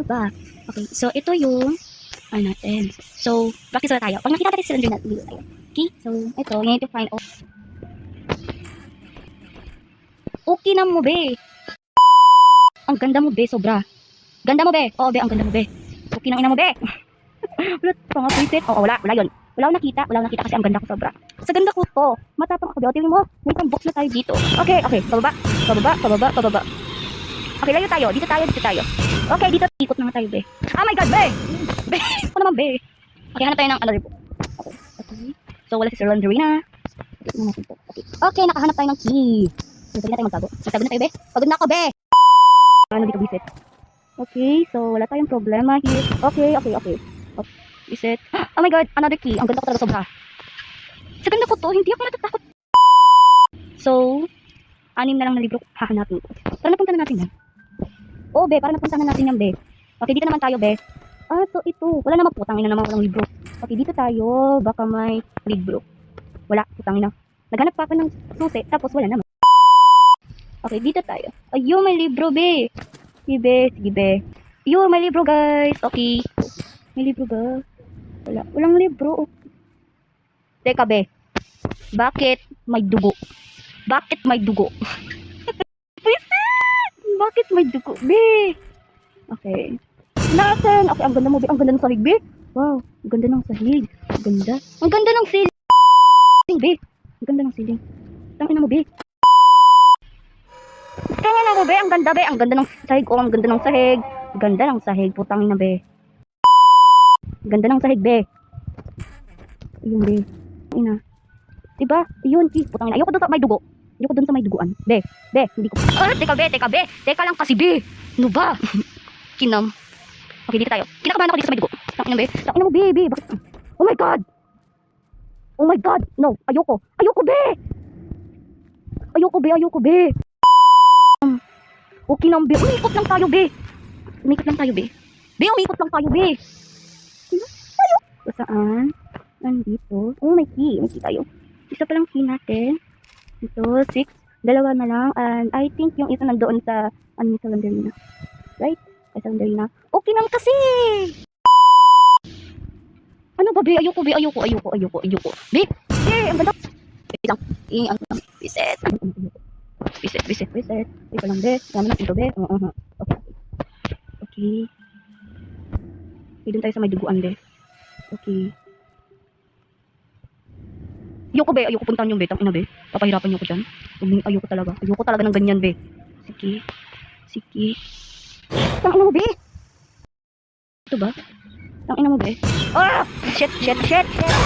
Ano ba? Okay, so ito yung ano natin. So, practice ulit tayo. Pag nakita natin cylinder natin, tayo. Okay, so ito, you need to find out. Okay na mo, be. Ang ganda mo, be, sobra. Ganda mo, be. Oo, be, ang ganda mo, be. Okay nang ina mo, be. wala pa nga preset. Oo, wala, wala yun. Wala akong nakita, wala akong nakita kasi ang ganda ko sobra. Sa ganda ko to, matapang ako, be. O, tingnan mo, may isang box na tayo dito. Okay, okay, pababa, pababa, pababa, pababa. Okay, layo tayo. Dito tayo, dito tayo. Okay, dito. Ikot na tayo, be. Oh my God, be! Be! Ako naman, be. Okay, hanap tayo ng another book. Okay, okay. So, wala si Sir Landrina. Okay. Okay. nakahanap tayo ng key. Pwede na tayo magtago. Magtago na tayo, be. Pagod na ako, be. Ano dito, visit? Okay, so wala tayong problema here. Okay, okay, okay. okay. Visit. Oh my God, another key. Ang ganda ko talaga sobra. Sa ganda ko to, hindi ako natatakot. So, anim na lang na libro hahanapin ko. Tara napunta na natin yan. Oo, be, para napunta na natin yan, be. Okay, dito naman tayo, be. Ah, so ito. Wala naman putang ina naman walang libro. Okay, dito tayo. Baka may libro. Wala, putang ina. Naghanap pa ako ng susi, tapos wala naman. Okay, dito tayo. Ayun, may libro, be. Sige, be. Sige, be. Ayun, may libro, guys. Okay. May libro ba? Wala. Walang libro. Teka, be. Bakit may dugo? Bakit may dugo? May dugo, be? Okay. Nasaan? Okay, ang ganda mo, be. Ang ganda ng sahig, be. Wow, ang ganda ng sahig. Ang ganda. Ang ganda ng siling, be. Ang ganda ng siling. Tangina mo, be. Tangina mo, be. Ang ganda, be. Ang ganda ng sahig. Oh, ang ganda ng sahig. Ganda ng sahig. Putang ina, be. Ganda ng sahig, be. Ayun, be. Ina. Diba? Yun, sis. Putang ina. Ayoko doon may dugo. Ayoko doon sa may duguan. Be, be, hindi ko. Ah, teka, be, teka, be. Teka lang kasi, be. Ano ba? Kinam. Okay, dito tayo. Kinakabahan ako dito sa may dugo. Tangina, be. Tangina mo, be, be. Bakit? Oh my God. Oh my God. No, ayoko. Ayoko, be. Ayoko, be. Ayoko, be. Um, Okay lang, be. Umikot lang tayo, be. Umikot lang tayo, be. Be, umikot lang tayo, be. Tayo. Saan? Nandito. Oh, may key. May key tayo. Isa pa lang key natin. Ito, six. Dalawa na lang. And I think yung isa nandoon sa, ano sa Landerina. Right? Sa Landerina. Okay naman kasi! Ano ba, be? Ayoko, be. Ayoko, ayoko, ayoko, ayoko. Be! Be! Ang ganda. Wait lang. Eh, ano lang. Reset. Reset, reset, reset. Ito lang, be. Dami natin ito, be. Oo, oo. Okay. Okay. Okay, dun tayo sa may duguan, be. Okay. Ayoko, be. Ayoko puntahan yung be. Tang be. Papahirapan niyo ko dyan. Ayoko talaga. Ayoko talaga ng ganyan, be. Sige. Sige. Tang ina mo, be. Ito ba? Tang mo, be. Ah! Shit, shit, shit, shit.